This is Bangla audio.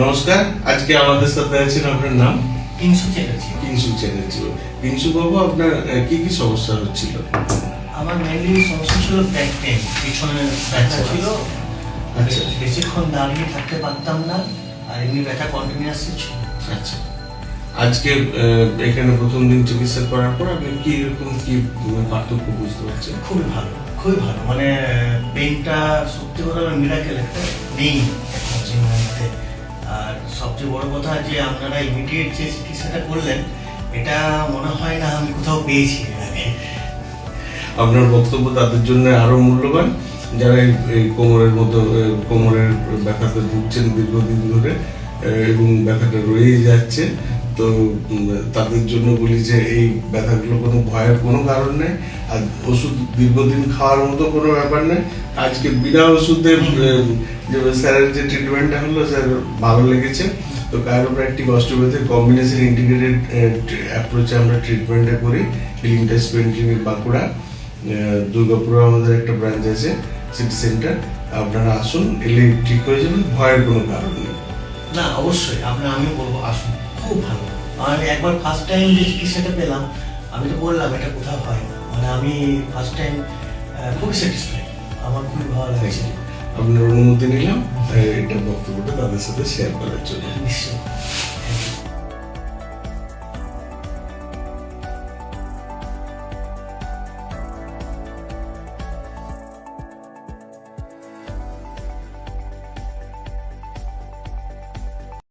নমস্কার আজকে আমাদের সাথে আছেন আপনার নাম? তিনশো চ্যাটার্জি। কিংসু চ্যাটার্জি কিংসু বাবু আপনার কি কি সমস্যা হচ্ছিল? আমার মেনলি সমস্যা ছিল ব্যাক পেন পিছনে ব্যথা আচ্ছা। ছিল। আচ্ছা। বেশিক্ষণ দাঁড়িয়ে থাকতে পারতাম না আর এমনি ব্যথা কন্টিনিউয়াস ছিল। আচ্ছা। আজকে এখানে প্রথম দিন চিকিৎসা করার পর আপনি কি এরকম কি পার্থক্য বুঝতে পারছেন? খুবই ভালো খুবই ভালো। মানে পেনটা সত্যি কথা মিরাকেল একটা নেই আর সবচেয়ে বড় কথা যে আপনারা ইমিডিয়েট যে চিকিৎসাটা করলেন, এটা মনে হয় না আমি কোথাও পেয়েছি আপনার বক্তব্য তাদের জন্য আরও মূল্যবান। যারা এই- কোমরের মতো কোমরের ব্যথাতে ভুগছেন দীর্ঘদিন ধরে এবং ব্যথাটা রয়েই যাচ্ছে। তো তাদের জন্য বলি যে এই ব্যথাগুলো কোনো ভয়ের কোনো কারণ নেই। আর ওষুধ দীর্ঘদিন খাওয়ার মতো কোনো ব্যাপার নেই। আজকে বিনা ওষুধে যে স্যারের যে ট্রিটমেন্টটা হলো, স্যার ভালো লেগেছে। তো কায়োপ্র্যাকটিক অস্টিওপ্যাথি কম্বিনেশন ইন্টিগ্রেটেড অ্যাপ্রোচে আমরা ট্রিটমেন্টটা করি। Healing test pain clinic Bankura. দুর্গাপুরে আমাদের একটা ব্রাঞ্চ আছে সিটি সেন্টার আপনারা আসুন এলে ঠিক হয়ে যাবেন ভয়ের কোনো কারণ নেই। না অবশ্যই আপনি আমি বলব আসুন খুব ভালো। আমি একবার ফার্স্ট টাইম যে চিকিৎসাটা পেলাম আমি তো বললাম এটা কোথাও হয় না। মানে আমি ফার্স্ট টাইম খুবই স্যাটিসফাইড আমার খুবই ভালো লাগছে। আপনার অনুমতি নিলাম এটা বক্তব্যটা তাদের সাথে শেয়ার করার জন্য। নিশ্চয়ই।